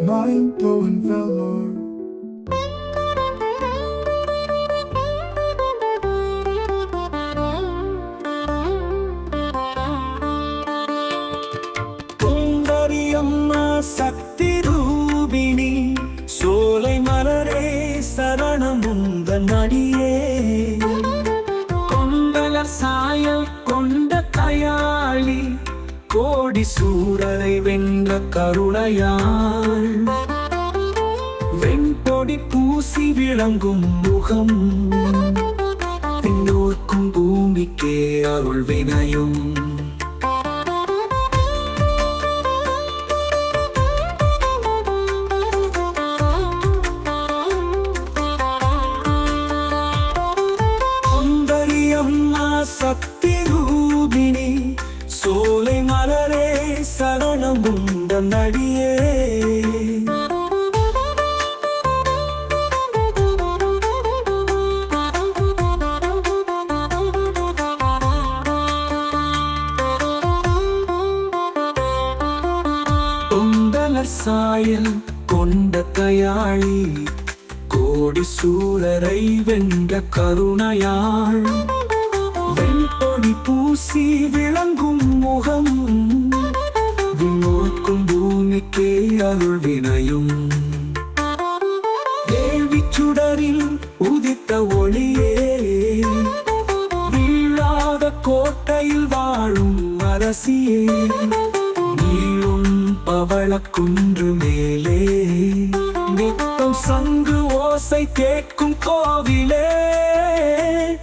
Mind blowing velour. சுந்தரியம்மா சக்தி ரூபிணி சோலை மலரே சரணமுந்த நடியே சூரரை வென்ற கருணையாள் வெண்பொடி பூசி விளங்கும் முகம். பின்னோர்க்கும் பூமிக்கே அருள் வினையும். சுந்தரியம்மா தொண்டலர் சாயல் கொண்ட தயாளி கோடி சூழரை வென்ற கருணையாள். வெண்பொடி பூசி விளங்கும் முகம் விண்ணோர்க்கும் பூமிக்கே அருள் வினையும். வேள்விச் சுடரில் உதித்த ஒளியே வீழாத கோட்டையில் வாழும் அரசியே. நீளும் பவள குன்று மேலே. நித்தம் சங்கு ஓசை கேட்கும் கோவிலே.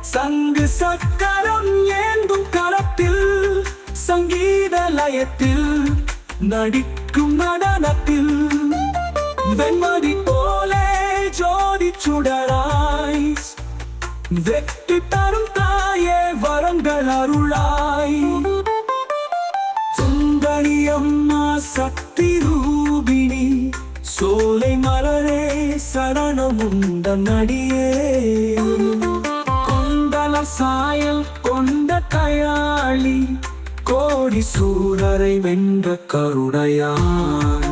சங்கு சக்கரம் ஏந்தும் களத்தில் சங்கீத லயத்தில் நடிக்கும் நடனத்தில். வெண்மதி போலே ஜோதி சுடராய் வெற்றி தரும் தாயே வரங்கள் அருளாய். சுந்தரி சக்தி ரூபிணி சோலை மலரே சரணமுந்த நடியே கொண்டல சாயல் கொண்ட கையாளி கோடி சூரரை வென்ற கருணையாள்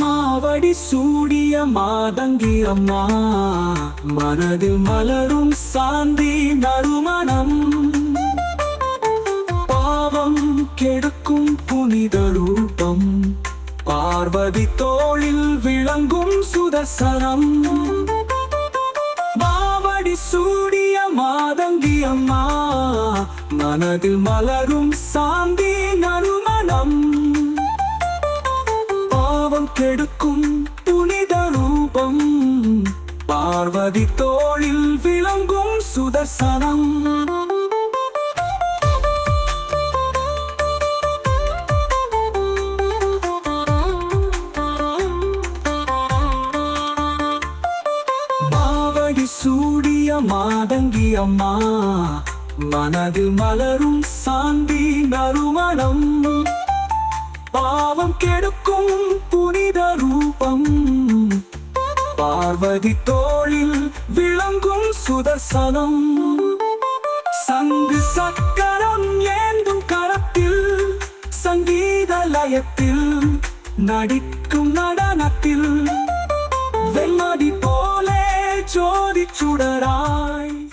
மாவடி சூடிய மாதங்கி அம்மா மனதில் மலரும் சாந்தி நறுமணம். பாவம் கெடுக்கும் புனித ரூபம். பார்வதி தோளில் விளங்கும் சுதசரம் மாவடி சூடிய மாதங்கி அம்மா மனதில் மலரும் சாந்தி நறுமணம். பாவம் கெடுக்கும் பார்வதி தோளில் விளங்கும் சுதர்சனம். மாவடி சூடிய மாதங்கி அம்மா மனதில் மலரும் சாந்தி நறுமணம். பாவம் கெடுக்கும் புனித ரூபம். பார்வதி தோ சுதர்சனம். சங்கு சக்கரம் ஏந்தும் கரத்தில் சங்கீத லயத்தில் நடிக்கும் நடனத்தில் வெண்மதி போலே ஜோதி சுடராய்.